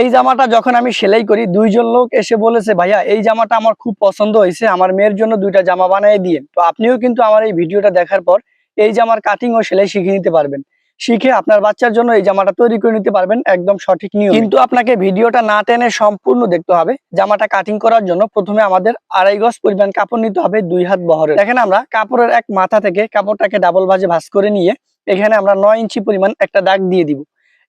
এই জামাটা যখন আমি সেলাই করি, দুইজন লোক এসে বলেছে, ভাইয়া, এই জামাটা আমার খুব পছন্দ হয়েছে, আমার মেয়ের জন্য দুইটা জামা বানিয়ে দিয়ে তো আপনিও কিন্তু আমার এই ভিডিওটা দেখার পর এই জামার কাটিং ও সেলাই শিখে নিতে পারবেন। শিখে আপনার বাচ্চার জন্য এই জামাটা তৈরি করে নিতে পারবেন, একদম সঠিক নিয়ম। কিন্তু আপনাকে ভিডিওটা না টেনে সম্পূর্ণ দেখতে হবে। জামাটা কাটিং করার জন্য প্রথমে আমাদের আড়াই গজ পরিমাণ কাপড় নিতে হবে, দুই হাত বহরের দেখেন আমরা কাপড়ের এক মাথা থেকে কাপড়টাকে ডাবল ভাজে ভাঁজ করে নিয়ে এখানে আমরা নয় ইঞ্চি পরিমাণ একটা দাগ দিয়ে দিব।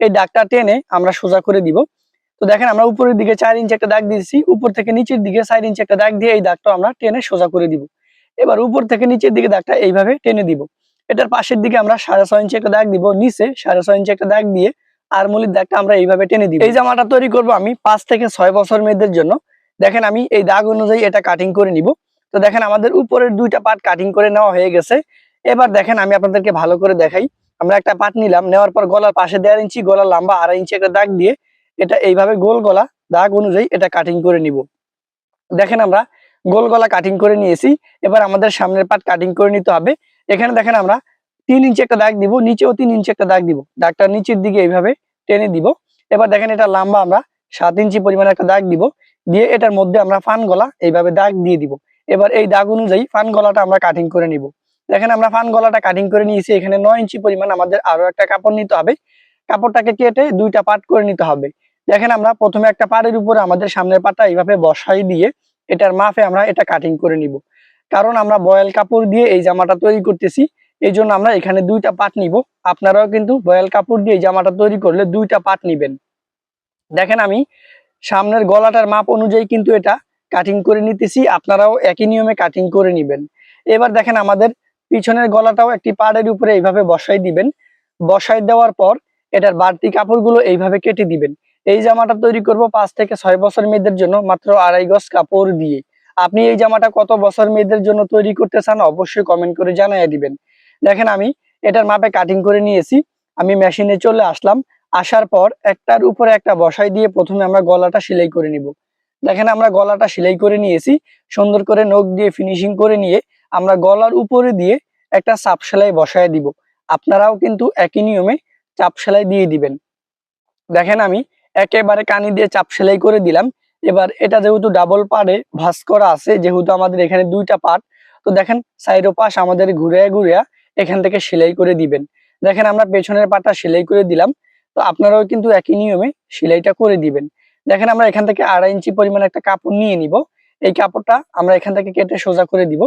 এই দাগটা টেনে আমরা সোজা করে দিব। তো দেখেন আমরা উপরের দিকে চার ইঞ্চি একটা দাগ দিয়েছি, উপর থেকে নিচের দিকে চার ইঞ্চি একটা দাগ দিয়ে এই দাগটা আমরা টেনে সোজা করে দিব। এবার উপর থেকে নিচের দিকে দাগটা এইভাবে টেনে দিব। এটার পাশের দিকে আমরা সাড়ে ছয় ইঞ্চি একটা দাগ দিব, নিচে সাড়ে ছয় ইঞ্চি একটা দাগ দিয়ে আর মলির দাগটা আমরা এইভাবে টেনে দিব। এই জামাটা তৈরি করব আমি পাঁচ থেকে ছয় বছর মেয়েদের জন্য। দেখেন আমি এই দাগ অনুযায়ী এটা কাটিং করে নিব। তো দেখেন আমাদের উপরের দুইটা পার্ট কাটিং করে নেওয়া হয়ে গেছে। এবার দেখেন আমি আপনাদেরকে ভালো করে দেখাই। আমরা একটা পার্ট নিলাম, নেওয়ার পর গলার পাশে দেড় ইঞ্চি, গলার লম্বা আড়াই ইঞ্চি একটা দাগ দিয়ে এটা এইভাবে গোল গলা দাগ অনুযায়ী এটা কাটিং করে নিব। দেখেন আমরা গোল গলা কাটিং করে নিয়েছি, এবার আমাদের সামনের পার্ট কাটিং করে নিতে হবে। এখানে দেখেন আমরা তিন ইঞ্চি একটা দাগ দিব, নিচেও তিন ইঞ্চি একটা দাগ দিব। দাগটা নিচের দিকে এইভাবে টেনে দিব। এবার দেখেন এটা লম্বা আমরা সাত ইঞ্চি পরিমাণে একটা দাগ দিব। দিয়ে এটার মধ্যে আমরা ফান গলা এইভাবে দাগ দিয়ে দিব। এবার এই দাগ অনুযায়ী ফান গলাটা আমরা কাটিং করে নিব। দেখেন আমরা ফান গলাটা কাটিং করে নিয়েছি, এখানে নয় ইঞ্চি পরিমাণ আমাদের আরও একটা কাপড় নিতে হবে। কাপড়টাকে কেটে দুইটা পার্ট করে নিতে হবে। দেখেন আমরা প্রথমে একটা পাড়ের উপরে আমাদের সামনের পাটা এইভাবে বসাই দিয়ে এটার মাপে আমরা এটা কাটিং করে নিব। কারণ আমরা বয়েল কাপড় দিয়ে এই জামাটা তৈরি করতেছি, এই জন্য আমরা এখানে দুইটা পাট নিব। আপনারাও কিন্তু বয়েল কাপড় দিয়ে জামাটা তৈরি করলে দুইটা পাট নিবেন। দেখেন আমি সামনের গলাটার মাপ অনুযায়ী কিন্তু এটা কাটিং করে নিতেছি, আপনারাও একই নিয়মে কাটিং করে নিবেন। এবার দেখেন আমাদের পিছনের গলাটাও একটি পাড়ের উপরে এইভাবে বসাই দিবেন। বসাই দেওয়ার পর এটার বাড়তি কাপড়গুলো এইভাবে কেটে দিবেন। এই জামাটা তৈরি করব পাঁচ থেকে ছয় বছর মেয়েদের জন্য, মাত্র আড়াই গজ কাপড় দিয়ে। আপনি এই জামাটা কত বছর মেয়েদের জন্য তৈরি করতে চান অবশ্যই কমেন্ট করে জানিয়ে দিবেন। দেখেন আমি, এটার মাপে কাটিং করে নিয়েছি। আমি মেশিনে চলে আসলাম। আসার পর একটার উপরে একটা বসাই দিয়ে প্রথমে আমরা গলাটা সেলাই করে নিব। দেখেন আমরা গলাটা সেলাই করে নিয়েছি। সুন্দর করে নখ দিয়ে ফিনিশিং করে নিয়ে আমরা গলার উপরে দিয়ে একটা চাপ সেলাই বসায় দিব। আপনারাও কিন্তু একই নিয়মে চাপ সেলাই দিয়ে দিবেন। দেখেন আমি একেবারে কানি দিয়ে চাপ সেলাই করে দিলাম। এবার এটা যেহেতু ডাবল পাড়ে ভাঁজ করা আছে, যেহেতু আমাদের এখানে দুইটা পার্ট তো দেখেন সাইডো পাশ আমাদের ঘুরে ঘুরে এখান থেকে সেলাই করে দিবেন। দেখেন আমরা পেছনের পাটা সেলাই করে দিলাম, তো আপনারাও কিন্তু একই নিয়মে সেলাইটা করে দিবেন। দেখেন আমরা এখান থেকে আড়াই ইঞ্চি পরিমাণ একটা কাপড় নিয়ে নিব। এই কাপড়টা আমরা এখান থেকে কেটে সোজা করে দিব।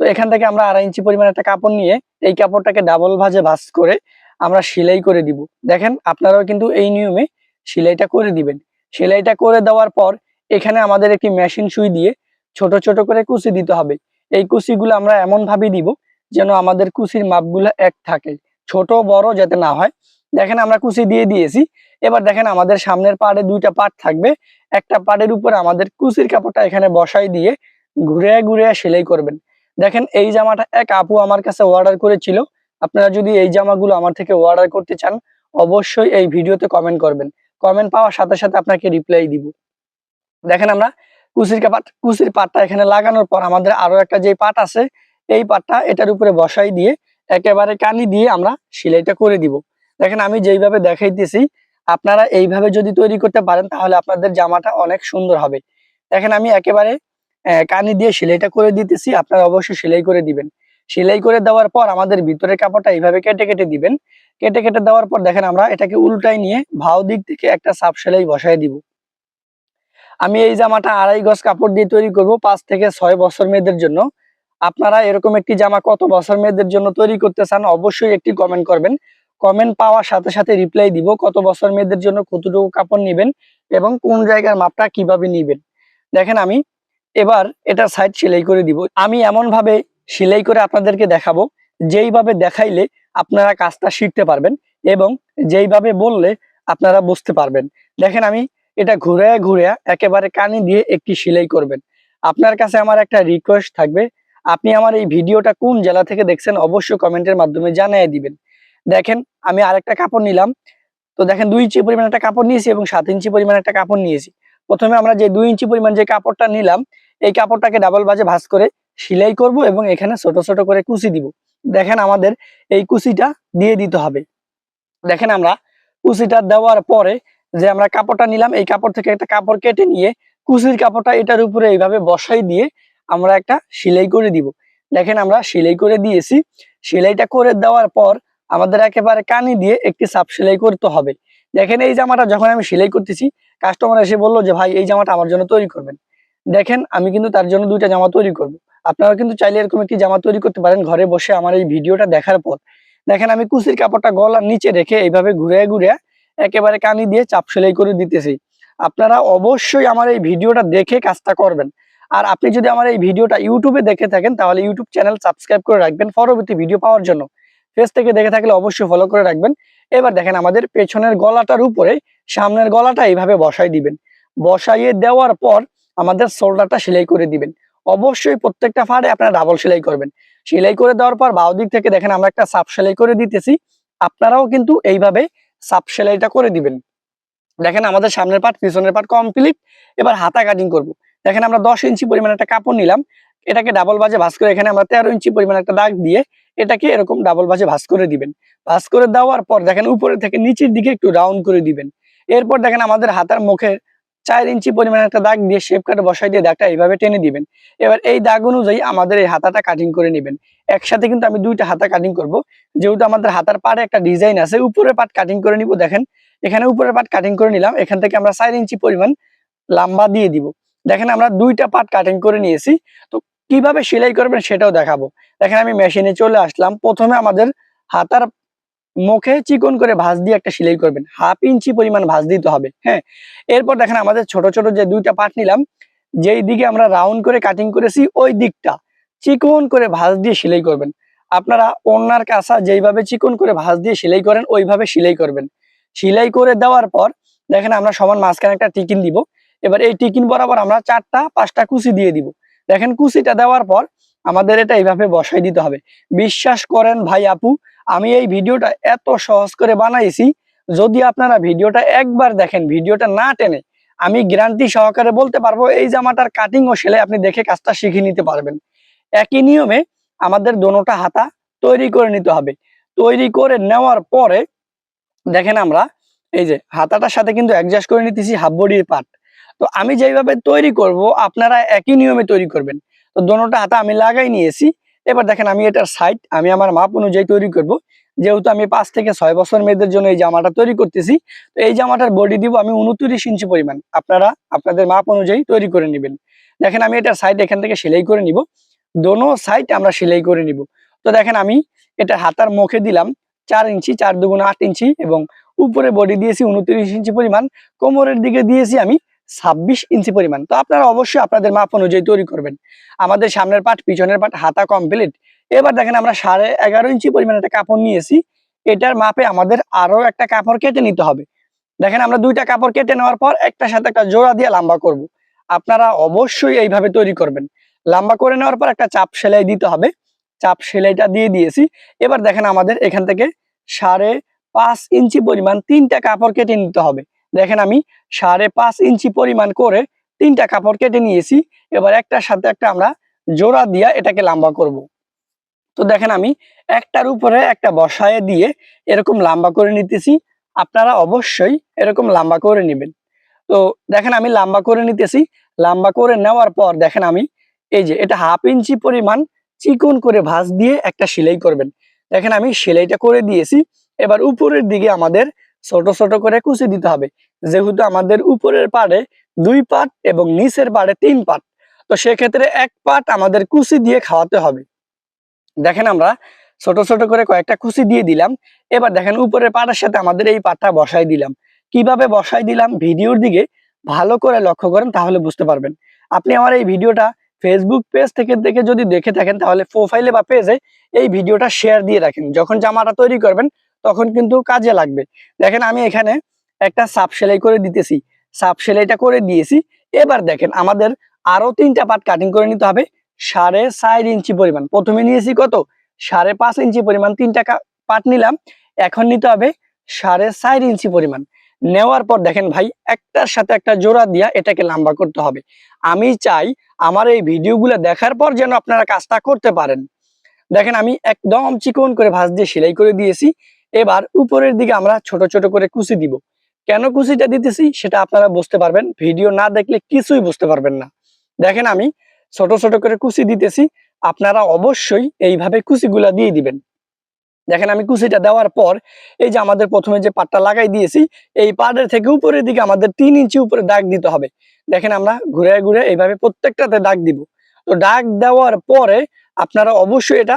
তো এখান থেকে আমরা আড়াই ইঞ্চি পরিমাণ একটা কাপড় নিয়ে এই কাপড়টাকে ডাবল ভাজে ভাঁজ করে আমরা সেলাই করে দিব। দেখেন আপনারাও কিন্তু এই নিয়মে সেলাইটা করে দিবেন। সেলাইটা করে দেওয়ার পর এখানে আমাদের একটি মেশিন সুই দিয়ে ছোট ছোট করে কুচি দিতে হবে। এই কুচিগুলো আমরা এমন ভাবে দিব যেন আমাদের কুচির মাপগুলো এক থাকে, ছোট, বড় যাতে না হয়। দেখেন আমরা কুচি দিয়ে দিয়েছি। এবার দেখেন আমাদের সামনের পাড়ে দুইটা পাট থাকবে। একটা পাড়ের উপরে আমাদের কুচির কাপড়টা এখানে বসাই দিয়ে ঘুরে ঘুরে সেলাই করবেন। দেখেন এই জামাটা এক আপু আমার কাছে অর্ডার করেছিল। আপনারা যদি এই জামাগুলো আমার থেকে অর্ডার করতে চান, অবশ্যই এই ভিডিওতে কমেন্ট করবেন। কমেন্ট পাওয়ার সাথে সাথে আপনাকে রিপ্লাই দিব। দেখেন আমরা কুচির কাপাট কুচির পাটটা এখানে লাগানোর পর আমাদের আরও একটা যে পাট আছে, এই পাটটা এটার উপরে বসাই দিয়ে একেবারে কানি দিয়ে আমরা সেলাইটা করে দিব। দেখেন আমি যেইভাবে দেখাইতেছি, আপনারা এইভাবে যদি তৈরি করতে পারেন তাহলে আপনাদের জামাটা অনেক সুন্দর হবে। দেখেন আমি একেবারে কানি দিয়ে সেলাইটা করে দিতেছি, আপনারা অবশ্যই সেলাই করে দিবেন। সেলাই করে দেওয়ার পর আমাদের ভিতরের কাপড়টা এইভাবে কেটে কেটে দিবেন। কেটে কেটে দেওয়ার পর দেখেন আমরা এটাকে উল্টাই নিয়ে ভাও দিক থেকে একটা সাপ সেলাই বসাই দিব। আমি এই জামাটা আড়াই গজ কাপড় দিয়ে তৈরি করব পাঁচ থেকে ছয় বছর মেয়েদের জন্য। আপনারা এরকম একটি জামা কত বছর মেয়েদের জন্য তৈরি করতে চান অবশ্যই একটি কমেন্ট করবেন। কমেন্ট পাওয়ার সাথে সাথে রিপ্লাই দিব কত বছর মেয়েদের জন্য কতটুকু কাপড় নেবেন এবং কোন জায়গার মাপটা কীভাবে নিবেন। দেখেন আমি এবার এটার সাইড সেলাই করে দিব। আমি এমন ভাবে সেলাই করে আপনাদেরকে দেখাবো। যেইভাবে দেখাইলে আপনারা কাজটা শিখতে পারবেন এবং যেইভাবে বললে আপনারা বুঝতে পারবেন। দেখেন আমি এটা ঘুরে ঘুরে একেবারে কানে দিয়ে একটি সেলাই করবেন। আপনার কাছে আমার একটা রিকোয়েস্ট থাকবে। আপনি আমার এই ভিডিওটা কোন জেলা থেকে দেখছেন অবশ্যই কমেন্টের মাধ্যমে জানিয়ে দিবেন। দেখেন আমি আরেকটা কাপড় নিলাম। তো দেখেন দুই ইঞ্চি পরিমাণ একটা কাপড় নিয়েছি এবং সাত ইঞ্চি পরিমাণ একটা কাপড় নিয়েছি। প্রথমে আমরা যে দুই ইঞ্চি পরিমাণ যে কাপড়টা নিলাম, এই কাপড়টাকে ডাবল বাজে ভাঁজ করে সেলাই করব এবং এখানে ছোট ছোট করে কুচি দিব। দেখেন আমাদের এই কুচিটা দিয়ে দিতে হবে। দেখেন আমরা কুচিটা দেওয়ার পরে যে আমরা কাপড়টা নিলাম, এই কাপড় থেকে একটা কাপড় কেটে নিয়ে কুচির কাপড়টা এটার উপরে এইভাবে বসাই দিয়ে আমরা একটা সেলাই করে দিব। দেখেন আমরা সেলাই করে দিয়েছি। সেলাইটা করে দেওয়ার পর আমাদের একেবারে কানি দিয়ে একটি সাপ সেলাই করতে হবে। দেখেন এই জামাটা যখন আমি সেলাই করতেছি কাস্টমার এসে বলল যে, ভাই, এই জামাটা আমার জন্য তৈরি করবেন। দেখেন, আমি কিন্তু তার জন্য দুইটা জামা তৈরি করব। আপনারা কিন্তু চাইলে এরকম একটি জামা তৈরি করতে পারেন ঘরে বসে আমার এই ভিডিওটা দেখার পর। দেখেন, আমি কুচির কাপড়টা গলার নিচে রেখে এইভাবে ঘুরে ঘুরে একেবারে কানি দিয়ে চাপ সেলাই করে দিতেছি। আপনারা অবশ্যই আমার এই ভিডিওটা দেখে কাজটা করবেন। আর আপনি যদি আমার এই ভিডিওটা ইউটিউবে দেখে থাকেন, তাহলে ইউটিউব চ্যানেল সাবস্ক্রাইব করে রাখবেন পরবর্তী ভিডিও পাওয়ার জন্য। ফেস থেকে দেখে থাকলে অবশ্যই ফলো করে রাখবেন। এবার দেখেন, আমাদের পেছনের গলাটার উপরে সামনের গলাটা এইভাবে বসাই দিবেন। বসাইয়ে দেওয়ার পর আমাদের শোল্ডারটা সেলাই করে দিবেন। অবশ্যই প্রত্যেকটা ফাড়ে আপনারা ডাবল সেলাই করবেন। সেলাই করে দেওয়ার পর বাউ দিক থেকে দেখেন আমরা একটা সাপ সেলাই করে দিতেছি। আপনারাও কিন্তু এইভাবে সাপ সেলাইটা করে দিবেন। দেখেন আমাদের সামনের পাট, পিছনের পাট কমপ্লিট এবার হাতা কাটিং করব। দেখেন আমরা দশ ইঞ্চি পরিমাণ একটা কাপড় নিলাম। এটাকে ডাবল বাজে ভাঁজ করে এখানে আমরা তেরো ইঞ্চি পরিমাণ একটা দাগ দিয়ে এটাকে এরকম ডাবল বাজে ভাঁজ করে দিবেন। ভাঁজ করে দেওয়ার পর দেখেন উপরে থেকে নিচের দিকে একটু রাউন্ড করে দিবেন। এরপর দেখেন আমাদের হাতার মুখে চার ইঞ্চি পরিমাণ একটা দাগ দিয়ে শেপ কাটে বসাই দিয়ে দাগটা এইভাবে টেনে দিবেন। এবার এই দাগ অনুযায়ী আমাদের এই হাতাটা কাটিং করে নেবেন। একসাথে কিন্তু আমি দুইটা হাতা কাটিং করব। যেহেতু আমাদের হাতার পাড়ে একটা ডিজাইন আছে, উপরের পাট কাটিং করে নিব, দেখেন। এখানে উপরের পাট কাটিং করে নিলাম। এখান থেকে আমরা চার ইঞ্চি পরিমাণ লম্বা দিয়ে দিব। দেখেন আমরা দুইটা পাট কাটিং করে নিয়েছি। তো কীভাবে সেলাই করবেন সেটাও দেখাবো। দেখেন আমি মেশিনে চলে আসলাম। প্রথমে আমাদের হাতার মুখে চিকন করে ভাঁজ দিয়ে একটা সেলাই করবেন। হাফ ইঞ্চি পরিমাণ ভাঁজ দিতে হবে হ্যাঁ? এরপর দেখেন আমাদের ছোট ছোট যে দুইটা পাট নিলাম, যেই দিকে আমরা রাউন্ড করে কাটিং করেছি, ওই দিকটা চিকন করে ভাঁজ দিয়ে সেলাই করবেন। আপনারা অন্যার কাঁচা যেইভাবে চিকন করে ভাঁজ দিয়ে সেলাই করেন, ওইভাবে সেলাই করবেন। সেলাই করে দেওয়ার পর দেখেন আমরা সমান মাঝখানে একটা টিকিন দিব। এবার এই টিকিন বরাবর আমরা চারটা, পাঁচটা কুচি দিয়ে দিব। দেখেন কুচিটা দেওয়ার পর আমাদের এটা এইভাবে বসাই দিতে হবে। বিশ্বাস করেন ভাই আপু আমি এই ভিডিওটা এত সহজ করে বানাইছি, যদি আপনারা ভিডিওটা একবার দেখেন, ভিডিওটা না টেনে, আমি গ্যারান্টি সহকারে বলতে পারব, এই জামাটার কাটিং ও সেলাই আপনি দেখে কাজটা শিখে নিতে পারবেন। একই নিয়মে আমাদের দোনোটা হাতা তৈরি করে নিতে হবে। তৈরি করে নেওয়ার পরে দেখেন আমরা, এই যে হাতাটার সাথে কিন্তু অ্যাডজাস্ট করে নিতেছি হাফ বডির পার্ট তো আমি যেভাবে তৈরি করব, আপনারা একই নিয়মে তৈরি করবেন। তো দোনোটা হাতা আমি লাগাই নিয়েছি এবার দেখেন আমি এটার সাইড আমি আমার মাপ অনুযায়ী তৈরি করব। যেহেতু আমি পাঁচ থেকে ছয় বছর মেয়েদের জন্য এই জামাটা তৈরি করতেছি, তো এই জামাটার বডি দিব আমি উনত্রিশ ইঞ্চি পরিমাণ। আপনারা আপনাদের মাপ অনুযায়ী তৈরি করে নেবেন। দেখেন আমি এটার সাইড এখান থেকে সেলাই করে নিব। দোনো সাইড আমরা সেলাই করে নিব। তো দেখেন আমি এটা হাতার মুখে দিলাম, চার ইঞ্চি, চার দুগুণ আট ইঞ্চি এবং উপরে বডি দিয়েছি উনত্রিশ ইঞ্চি পরিমাণ। কোমরের দিকে দিয়েছি আমি ছাব্বিশ ইঞ্চি পরিমাণ। তো আপনারা অবশ্যই আপনাদের মাপ অনুযায়ী তৈরি করবেন। আমাদের সামনের পাট, পিছনের পাট, হাতা কমপ্লিট এবার দেখেন আমরা সাড়ে এগারো ইঞ্চি পরিমাণ একটা কাপড় নিয়েছি। এটার মাপে আমাদের আরও একটা কাপড় কেটে নিতে হবে। দেখেন আমরা দুইটা কাপড় কেটে নেওয়ার পর একটা সাথে একটা জোড়া দিয়ে লম্বা করব। আপনারা অবশ্যই এইভাবে তৈরি করবেন। লম্বা করে নেওয়ার পর একটা চাপ সেলাই দিতে হবে। চাপ সেলাইটা দিয়ে দিয়েছি। এবার দেখেন আমাদের এখান থেকে সাড়ে পাঁচ ইঞ্চি পরিমাণ তিনটা কাপড় কেটে নিতে হবে। দেখেন আমি সাড়ে পাঁচ ইঞ্চি পরিমাণ করে তিনটা কাপড় কেটে নিয়েছি। এবার একটার সাথে একটা আমরা জোড়া দিয়া এটাকে লম্বা করব। তো দেখেন আমি একটার উপরে একটা বসায় দিয়ে এরকম লম্বা করে নিতেছি। আপনারা অবশ্যই এরকম লম্বা করে নেবেন। তো দেখেন আমি লম্বা করে নিতেছি। লম্বা করে নেওয়ার পর দেখেন আমি এই যে এটা হাফ ইঞ্চি পরিমাণ চিকন করে ভাঁজ দিয়ে একটা সেলাই করবেন। দেখেন আমি সেলাইটা করে দিয়েছি। এবার উপরের দিকে আমাদের ছোট ছোট করে কুচি দিতে হবে। যেহেতু আমাদের উপরের পাড়ে দুই পাট এবং নিচের পাড়ে তিন পাট, তো সেক্ষেত্রে এক পাট আমাদের কুচি দিয়ে খাওয়াতে হবে। দেখেন আমরা ছোট ছোট করে কয়েকটা কুচি দিয়ে দিলাম। এবার দেখেন উপরের পাটের সাথে আমাদের এই পাটটা বসাই দিলাম। কীভাবে বসাই দিলাম? ভিডিওর দিকে ভালো করে লক্ষ্য করেন তাহলে বুঝতে পারবেন। আপনি আমার এই ভিডিওটা ফেসবুক পেজ থেকে দেখে যদি দেখে থাকেন তাহলে প্রোফাইলে বা পেজে এই ভিডিওটা শেয়ার দিয়ে রাখেন। যখন জামাটা তৈরি করবেন তখন কিন্তু কাজে লাগবে। দেখেন আমি এখানে একটা সাপ সেলাই করে দিতেছি। সাপ সেলাইটা করে দিয়েছি। এবার দেখেন আমাদের আরও তিনটা পাট কাটিং করে নিতে হবে। সাড়ে চার ইঞ্চি পরিমাণ। প্রথমে নিয়েছি কত? সাড়ে পাঁচ ইঞ্চি পরিমাণ তিনটা পাট নিলাম। এখন নিতে হবে সাড়ে চার ইঞ্চি পরিমাণ। নেওয়ার পর দেখেন ভাই, একটার সাথে একটা জোড়া দিয়া এটাকে লম্বা করতে হবে। আমি চাই আমার এই ভিডিওগুলো দেখার পর যেন আপনারা কাজটা করতে পারেন। দেখেন আমি একদম চিকন করে ভাঁজ দিয়ে সেলাই করে দিয়েছি। এবার উপরের দিকে আমরা ছোট ছোট করে কুচি দিব। কেন কুচিটা দিতেছি সেটা আপনারা বুঝতে পারবেন। ভিডিও না দেখলে কিছুই বুঝতে পারবেন না। দেখেন আমি ছোট ছোট করে কুচি দিতেছি। আপনারা অবশ্যই এইভাবে কুচিগুলা দিয়ে দিবেন। দেখেন আমি কুচিটা দেওয়ার পর এই যে আমাদের প্রথমে যে পাটটা লাগাই দিয়েছি, এই পাটের থেকে উপরের দিকে আমাদের তিন ইঞ্চি উপরে দাগ দিতে হবে। দেখেন আমরা ঘুরে ঘুরে এইভাবে প্রত্যেকটাতে দাগ দিব। তো দাগ দেওয়ার পরে আপনারা অবশ্যই এটা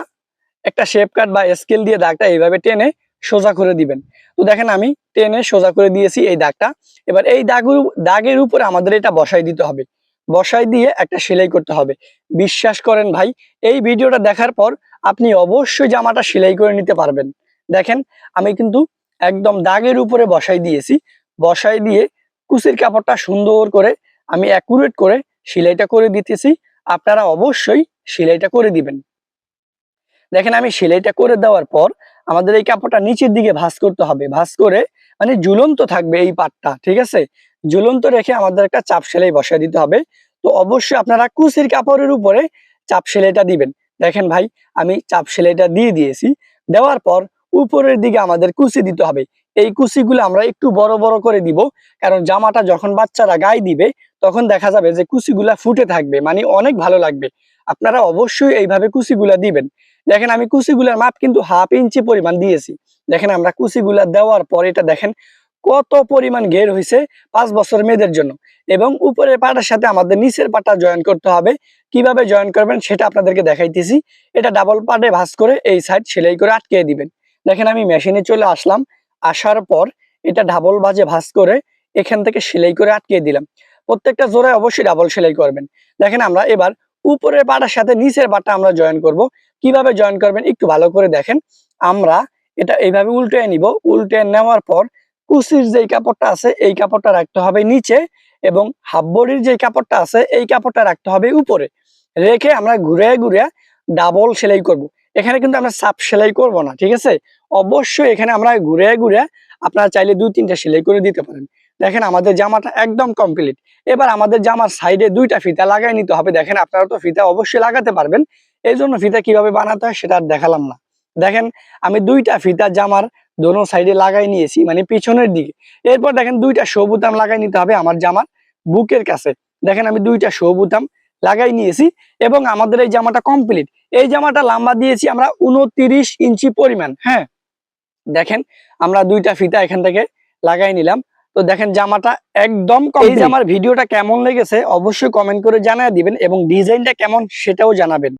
একটা শেপ কাট বা স্কেল দিয়ে দাগটা এইভাবে টেনে সোজা করে দিবেন। তো দেখেন আমি টেনে সোজা করে দিয়েছি এই দাগটা। এবার এই দাগের দাগের উপরে আমাদের এটা বসাই দিতে হবে। বসাই দিয়ে একটা সেলাই করতে হবে। বিশ্বাস করেন ভাই, এই ভিডিওটা দেখার পর আপনি অবশ্যই জামাটা সেলাই করে নিতে পারবেন। দেখেন, আমি কিন্তু একদম দাগের উপরে বসাই দিয়েছি। বসাই দিয়ে কুচির কাপড়টা সুন্দর করে আমি অ্যাকুরেট করে সেলাইটা করে দিতেছি। আপনারা অবশ্যই সেলাইটা করে দিবেন। দেখেন, আমি সেলাইটা করে দেওয়ার পর আমাদের এই কাপড়টা নিচের দিকে ভাঁজ করতে হবে। ভাঁজ করে মানে ঝুলন্ত থাকবে এই পাটটা, ঠিক আছে? ঝুলন্ত রেখে আমাদের একটা চাপ সেলাই বসায় দিতে হবে। তো অবশ্যই আপনারা কুচির কাপড়ের উপরে চাপ সেলাইটা দিবেন। দেখেন ভাই, আমি চাপ সেলাইটা দিয়ে দিয়েছি। দেওয়ার পর উপরের দিকে আমাদের কুচি দিতে হবে। এই কুচিগুলো আমরা একটু বড় বড় করে দিব, কারণ জামাটা যখন বাচ্চারা গায়ে দিবে, তখন দেখা যাবে যে কুচিগুলা ফুটে থাকবে মানে অনেক ভালো লাগবে। আপনারা অবশ্যই এইভাবে কুচিগুলা দিবেন। দেখেন আমি কুচিগুলার মাপ কিন্তু হাফ ইঞ্চি পরিমাণ দিয়েছি। দেখেন আমরা কুচিগুলা দেওয়ার পর এটা দেখেন কত পরিমাণ ঘের হয়েছে পাঁচ বছর মেয়েদের জন্য। এবং উপরের পাটার সাথে আমাদের নিচের পাটা জয়েন করতে হবে। কীভাবে জয়েন করবেন সেটা আপনাদেরকে দেখাইতেছি। এটা ডাবল পাটে ভাঁজ করে এই সাইড সেলাই করে আটকে দিবেন। দেখেন আমি মেশিনে চলে আসলাম। আসার পর এটা ডাবল বাজে ভাঁজ করে এখান থেকে সেলাই করে আটকে দিলাম। প্রত্যেকটা জোড়ায় অবশ্যই ডাবল সেলাই করবেন। দেখেন আমরা এবার উপরের পাটার সাথে নিচের পাটা আমরা জয়েন করব। কীভাবে জয়েন করবেন একটু ভালো করে দেখেন। আমরা এটা এইভাবে উল্টে নিব। উল্টে নেওয়ার পর কুচির যে কাপড়টা আছে, এই কাপড়টা রাখতে হবে নিচে এবং হাফ বডির যে কাপড়টা আছে, এই কাপড়টা রাখতে হবে উপরে। রেখে আমরা ঘুরে ঘুরে ডাবল সেলাই করব। এখানে কিন্তু আমরা সাপ সেলাই করব না, ঠিক আছে? অবশ্যই এখানে আমরা ঘুরে ঘুরে আপনারা চাইলে দুই তিনটা সেলাই করে দিতে পারেন। দেখেন আমাদের জামাটা একদম কমপ্লিট এবার আমাদের জামার সাইডে দুইটা ফিতা লাগাই নিতে হবে। দেখেন আপনারা তো ফিতা অবশ্যই লাগাতে পারবেন। এই জন্য ফিতা কীভাবে বানাতে হয় সেটা আর দেখালাম না। দেখেন, আমি দুইটা ফিতা জামার দোনো সাইডে লাগাই নিয়েছি মানে পিছনের দিকে। এরপর দেখেন দুইটা শো বুতাম লাগাই নিতে হবে আমার জামার বুকের কাছে। দেখেন আমি দুইটা শো বুতাম লাগাই নিয়েছি এবং আমাদের এই জামাটা কমপ্লিট এই জামাটা লম্বা দিয়েছি আমরা উনত্রিশ ইঞ্চি পরিমাণ হ্যাঁ? দেখেন, আমরা দুইটা ফিতা এখান থেকে লাগাই নিলাম। তো দেখেন জামাটা একদম এই জামার ভিডিওটা কেমন লেগেছে অবশ্যই কমেন্ট করে জানিয়ে দিবেন এবং ডিজাইনটা কেমন সেটাও জানাবেন।